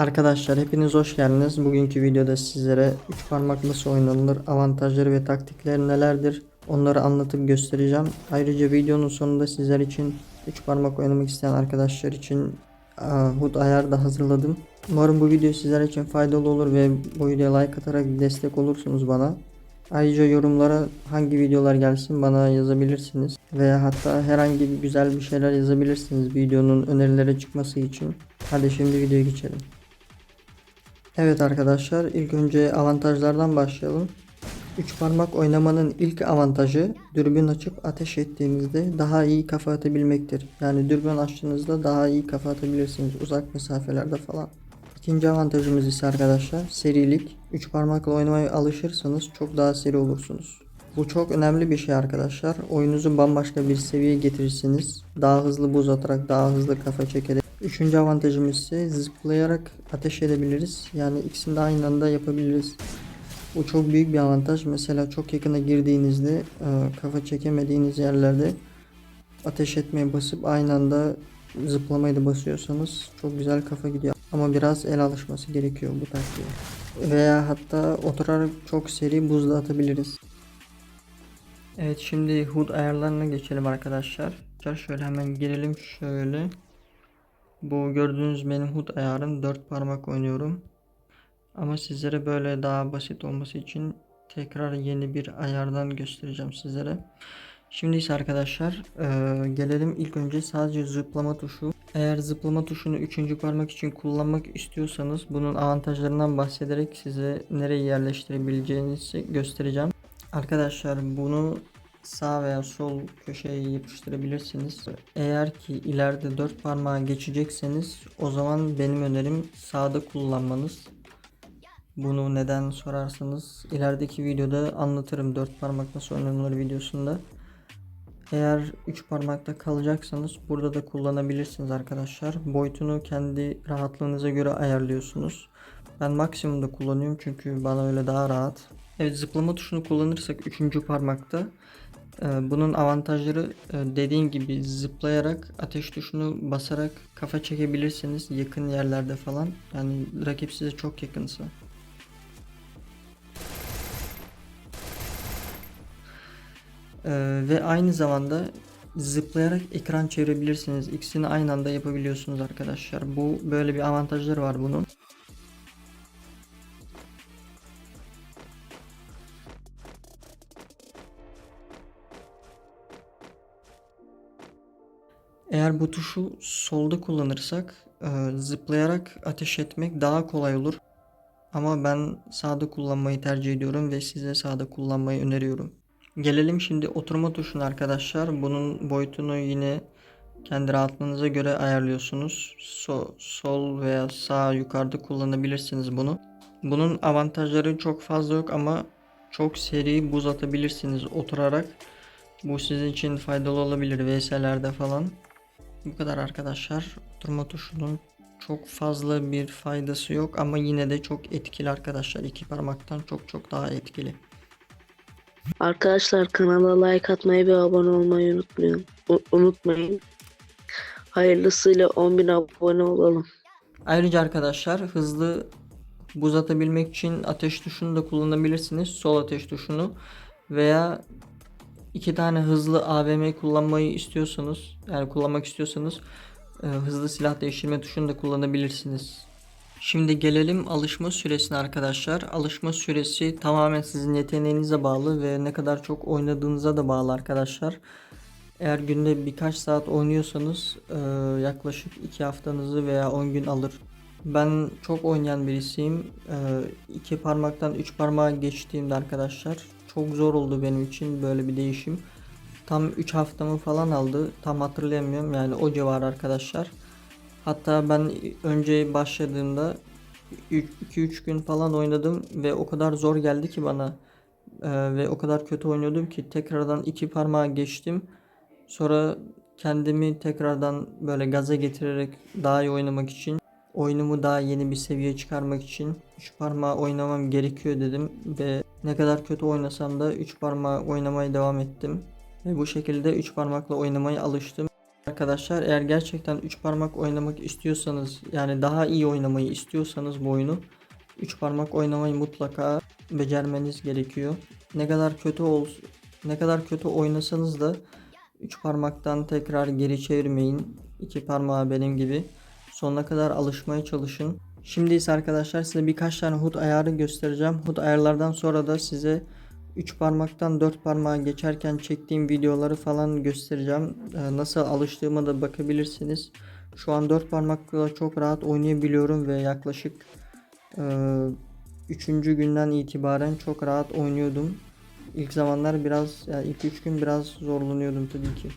Arkadaşlar hepiniz hoş geldiniz. Bugünkü videoda sizlere 3 parmak nasıl oynanılır, avantajları ve taktikleri nelerdir onları anlatıp göstereceğim. Ayrıca videonun sonunda sizler için 3 parmak oynamak isteyen arkadaşlar için HUD ayar da hazırladım. Umarım bu video sizler için faydalı olur ve bu videoya like atarak destek olursunuz bana. Ayrıca yorumlara hangi videolar gelsin bana yazabilirsiniz. Veya hatta herhangi bir güzel bir şeyler yazabilirsiniz videonun önerilere çıkması için. Hadi şimdi videoya geçelim. Evet arkadaşlar ilk önce avantajlardan başlayalım. 3 parmak oynamanın ilk avantajı dürbün açıp ateş ettiğinizde daha iyi kafa atabilmektir. Yani dürbün açtığınızda daha iyi kafa atabilirsiniz uzak mesafelerde falan. İkinci avantajımız ise arkadaşlar serilik. 3 parmakla oynamaya alışırsanız çok daha seri olursunuz. Bu çok önemli bir şey arkadaşlar. Oyunuzu bambaşka bir seviyeye getirirsiniz. Daha hızlı buz atarak, daha hızlı kafa çekerek. Üçüncü avantajımız ise zıplayarak ateş edebiliriz. Yani ikisini de aynı anda yapabiliriz. Bu çok büyük bir avantaj. Mesela çok yakına girdiğinizde e, kafa çekemediğiniz yerlerde ateş etmeye basıp aynı anda zıplamayı da basıyorsanız çok güzel kafa gidiyor. Ama biraz el alışması gerekiyor bu taktiğe. Veya hatta oturarak çok seri buzda atabiliriz. Evet şimdi HUD ayarlarına geçelim arkadaşlar. Şöyle hemen girelim şöyle. Bu gördüğünüz benim HUD ayarım 4 parmak oynuyorum. Ama sizlere böyle daha basit olması için tekrar yeni bir ayardan göstereceğim sizlere. Şimdi ise arkadaşlar eee, gelelim ilk önce sadece zıplama tuşu. Eğer zıplama tuşunu 3. parmak için kullanmak istiyorsanız bunun avantajlarından bahsederek size nereye yerleştirebileceğinizi göstereceğim. Arkadaşlar bunu sağ veya sol köşeye yapıştırabilirsiniz. Eğer ki ileride 4 parmağa geçecekseniz o zaman benim önerim sağda kullanmanız. Bunu neden sorarsanız ilerideki videoda anlatırım 4 parmak nasıl videosunda. Eğer 3 parmakta kalacaksanız burada da kullanabilirsiniz arkadaşlar. Boyutunu kendi rahatlığınıza göre ayarlıyorsunuz. Ben maksimumda kullanıyorum çünkü bana öyle daha rahat. Evet zıplama tuşunu kullanırsak 3. parmakta bunun avantajları e, dediğim gibi zıplayarak ateş tuşunu basarak kafa çekebilirsiniz yakın yerlerde falan. Yani rakip size çok yakınsa. Ee, ve aynı zamanda zıplayarak ekran çevirebilirsiniz. İkisini aynı anda yapabiliyorsunuz arkadaşlar. Bu böyle bir avantajları var bunun. Eğer bu tuşu solda kullanırsak e, zıplayarak ateş etmek daha kolay olur. Ama ben sağda kullanmayı tercih ediyorum ve size sağda kullanmayı öneriyorum. Gelelim şimdi oturma tuşuna arkadaşlar. Bunun boyutunu yine kendi rahatlığınıza göre ayarlıyorsunuz. So- sol veya sağ yukarıda kullanabilirsiniz bunu. Bunun avantajları çok fazla yok ama çok seri buz atabilirsiniz oturarak. Bu sizin için faydalı olabilir VS'lerde falan. Bu kadar arkadaşlar. Oturma tuşunun çok fazla bir faydası yok ama yine de çok etkili arkadaşlar. İki parmaktan çok çok daha etkili. Arkadaşlar kanala like atmayı ve abone olmayı unutmayın. U- unutmayın. Hayırlısıyla 10.000 abone olalım. Ayrıca arkadaşlar hızlı buz atabilmek için ateş tuşunu da kullanabilirsiniz. Sol ateş tuşunu veya iki tane hızlı AVM kullanmayı istiyorsanız yani kullanmak istiyorsanız e, hızlı silah değiştirme tuşunu da kullanabilirsiniz. Şimdi gelelim alışma süresine arkadaşlar. Alışma süresi tamamen sizin yeteneğinize bağlı ve ne kadar çok oynadığınıza da bağlı arkadaşlar. Eğer günde birkaç saat oynuyorsanız e, yaklaşık 2 haftanızı veya 10 gün alır. Ben çok oynayan birisiyim. E, iki parmaktan 3 parmağa geçtiğimde arkadaşlar çok zor oldu benim için böyle bir değişim. Tam 3 haftamı falan aldı. Tam hatırlayamıyorum yani o civar arkadaşlar. Hatta ben önce başladığımda 2-3 gün falan oynadım ve o kadar zor geldi ki bana Ee, ve o kadar kötü oynuyordum ki tekrardan iki parmağa geçtim. Sonra kendimi tekrardan böyle gaza getirerek daha iyi oynamak için oyunumu daha yeni bir seviyeye çıkarmak için 3 parmağı oynamam gerekiyor dedim ve ne kadar kötü oynasam da 3 parmağı oynamaya devam ettim. Ve bu şekilde 3 parmakla oynamaya alıştım. Arkadaşlar eğer gerçekten 3 parmak oynamak istiyorsanız yani daha iyi oynamayı istiyorsanız bu oyunu 3 parmak oynamayı mutlaka becermeniz gerekiyor. Ne kadar kötü ol ne kadar kötü oynasanız da 3 parmaktan tekrar geri çevirmeyin. 2 parmağı benim gibi. Sonuna kadar alışmaya çalışın. Şimdi ise arkadaşlar size birkaç tane HUD ayarı göstereceğim. HUD ayarlardan sonra da size 3 parmaktan 4 parmağa geçerken çektiğim videoları falan göstereceğim. Ee, Nasıl alıştığıma da bakabilirsiniz. Şu an 4 parmakla çok rahat oynayabiliyorum ve yaklaşık 3. günden itibaren çok rahat oynuyordum. İlk zamanlar biraz yani ilk 3 gün biraz zorlanıyordum tabii ki.